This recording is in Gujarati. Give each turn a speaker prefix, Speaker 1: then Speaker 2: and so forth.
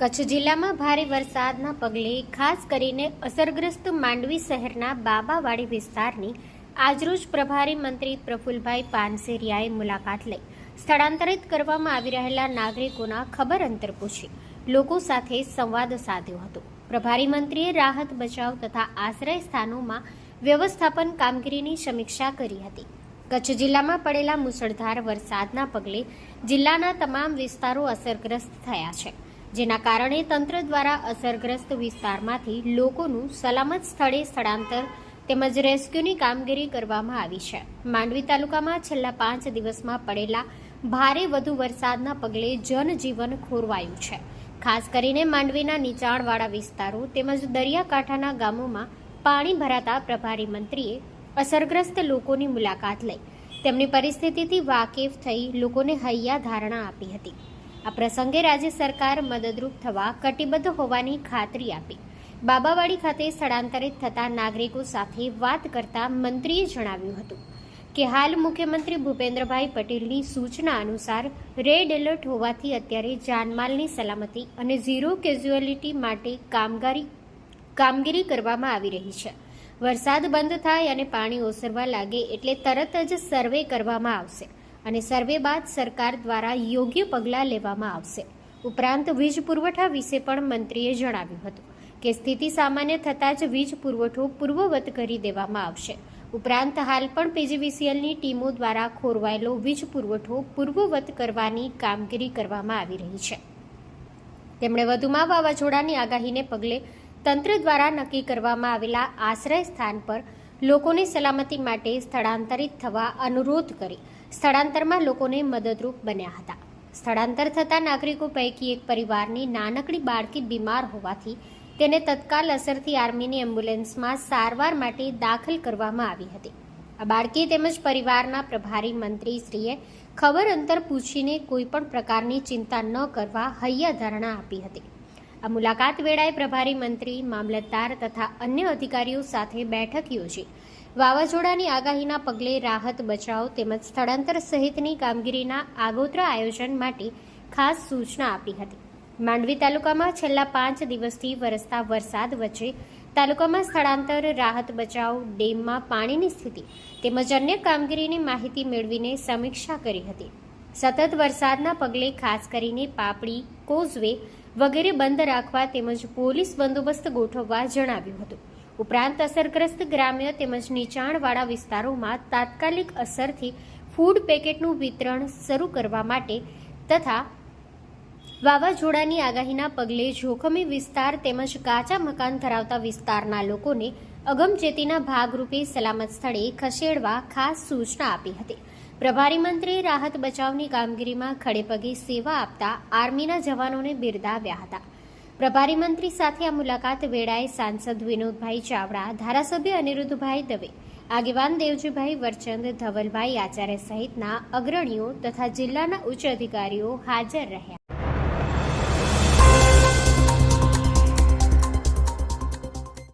Speaker 1: કચ્છ જિલ્લામાં ભારે વરસાદના પગલે ખાસ કરીને અસરગ્રસ્ત માંડવી શહેરના બાબાવાડી વિસ્તારની આજરોજ પ્રભારી મંત્રી પ્રફુલભાઈ પાનસેરિયાએ મુલાકાત લઈ સ્થળાંતરિત કરવામાં આવી રહેલા નાગરિકોના ખબર અંતર પૂછી લોકો સાથે સંવાદ સાધ્યો હતો. પ્રભારી મંત્રીએ રાહત બચાવ તથા આશ્રય સ્થાનોમાં વ્યવસ્થાપન કામગીરીની સમીક્ષા કરી હતી. કચ્છ જિલ્લામાં પડેલા મુસળધાર વરસાદના પગલે જિલ્લાના તમામ વિસ્તારો અસરગ્રસ્ત થયા છે. જેના કારણે તંત્ર દ્વારા અસરગ્રસ્ત વિસ્તારમાંથી લોકોનું સલામત સ્થળે સ્થળાંતર તેમજ રેસ્ક્યુની કામગીરી કરવામાં આવી છે. માંડવી તાલુકામાં છેલ્લા પાંચ દિવસમાં પડેલા ભારે વધુ વરસાદના પગલે જનજીવન ખોરવાયું છે. ખાસ કરીને માંડવીના નીચાણવાળા વિસ્તારો તેમજ દરિયાકાંઠાના ગામોમાં પાણી ભરાતા પ્રભારી મંત્રીએ અસરગ્રસ્ત લોકોની મુલાકાત લઈ તેમની પરિસ્થિતિથી વાકેફ થઈ લોકોને હૈયા ધારણા આપી હતી. આ પ્રસંગે રાજ્ય સરકાર મદદરૂપ થવા કટિબદ્ધ હોવાની ખાતરી આપી. બાબાવાડી ખાતે સ્થળાંતરિત થતા નાગરિકો સાથે વાત કરતા મંત્રીએ જણાવ્યું હતું કે હાલ મુખ્યમંત્રી ભૂપેન્દ્રભાઈ પટેલની સૂચના અનુસાર રેડ એલર્ટ હોવાથી અત્યારે જાનમાલની સલામતી અને ઝીરો કેઝ્યુઅલિટી માટે કામગીરી કામગીરી કરવામાં આવી રહી છે. વરસાદ બંધ થાય અને પાણી ઓસરવા લાગે એટલે તરત જ સર્વે કરવામાં આવશે. અને સર્વે બાદ સરકાર દ્વારા યોગ્ય પગલાં લેવામાં આવશે. ઉપરાંત વીજ પુરવઠા વિશે પણ મંત્રીએ જણાવ્યું હતું કે સ્થિતિ સામાન્ય થતાં જ વીજ પુરવઠો પૂર્વવત કરી દેવામાં આવશે. ઉપરાંત હાલ પણ પીજીવીસીએલની ટીમો દ્વારા ખોરવાયેલો વીજ પુરવઠો પૂર્વવત કરવાની કામગીરી કરવામાં આવી રહી છે. તેમણે વધુમાં વાવાઝોડાની આગાહીને પગલે તંત્ર દ્વારા નક્કી કરવામાં આવેલા આશ્રય સ્થાન પર લોકોની સલામતી માટે સ્થળાંતરિત થવા અનુરોધ કરી સ્થળાંતરમાં લોકોને મદદરૂપ બન્યા હતા. સ્થળાંતર થતા નાગરિકો પૈકી એક પરિવારની નાનકડી બાળકી બીમાર હોવાથી તેને તત્કાલ અસરથી આર્મીની એમ્બ્યુલન્સમાં સારવાર માટે દાખલ કરવામાં આવી હતી. આ બાળકી તેમજ પરિવારના પ્રભારી મંત્રીશ્રીએ ખબર અંતર પૂછીને કોઈ પણ પ્રકારની ચિંતા ન કરવા હૈયા ધારણા આપી હતી. આ મુલાકાત વેળાએ પ્રભારી મંત્રી, મામલતદાર તથા અન્ય અધિકારીઓ સાથે બેઠક યોજી. વાવાઝોડાની આગાહીના પગલે રાહત બચાવ તેમજ સ્થળાંતર સહિતની કામગીરીના આગોતરા આયોજન માટે ખાસ સૂચના આપી હતી. માંડવી તાલુકામાં છેલ્લા પાંચ દિવસથી વરસતા વરસાદ વચ્ચે તાલુકામાં સ્થળાંતર, રાહત બચાવ, ડેમમાં પાણીની સ્થિતિ તેમજ અન્ય કામગીરીની માહિતી મેળવીને સમીક્ષા કરી હતી. સતત વરસાદના પગલે ખાસ કરીને પાપડી, કોઝવે વગેરે બંધ રાખવા તેમજ પોલીસ બંદોબસ્ત ગોઠવવા જણાવ્યું હતું. ઉપરાંત અસરગ્રસ્ત ગ્રામ્ય તેમજ નીચાણવાળા વિસ્તારોમાં તાત્કાલિક અસરથી ફૂડ પેકેટનું વિતરણ શરૂ કરવા માટે તથા વાવાઝોડાની આગાહીના પગલે જોખમી વિસ્તાર તેમજ કાચા મકાન ધરાવતા વિસ્તારના લોકોને અગમચેતીના ભાગરૂપે સલામત સ્થળે ખસેડવા ખાસ સૂચના આપી હતી. પ્રભારી મંત્રીએ રાહત બચાવની કામગીરીમાં ખડેપગે સેવા આપતા આર્મીના જવાનોને બિરદાવ્યા હતા. પ્રભારી મંત્રી સાથે આ મુલાકાત વેળાએ સાંસદ વિનોદભાઈ ચાવડા, ધારાસભ્ય અનિરુદ્ધભાઈ દવે, આગેવાન દેવજીભાઈ વરચંદ ધવલભાઈ આચાર્ય સહિતના અગ્રણીઓ તથા જિલ્લાના ઉચ્ચ અધિકારીઓ હાજર રહ્યા.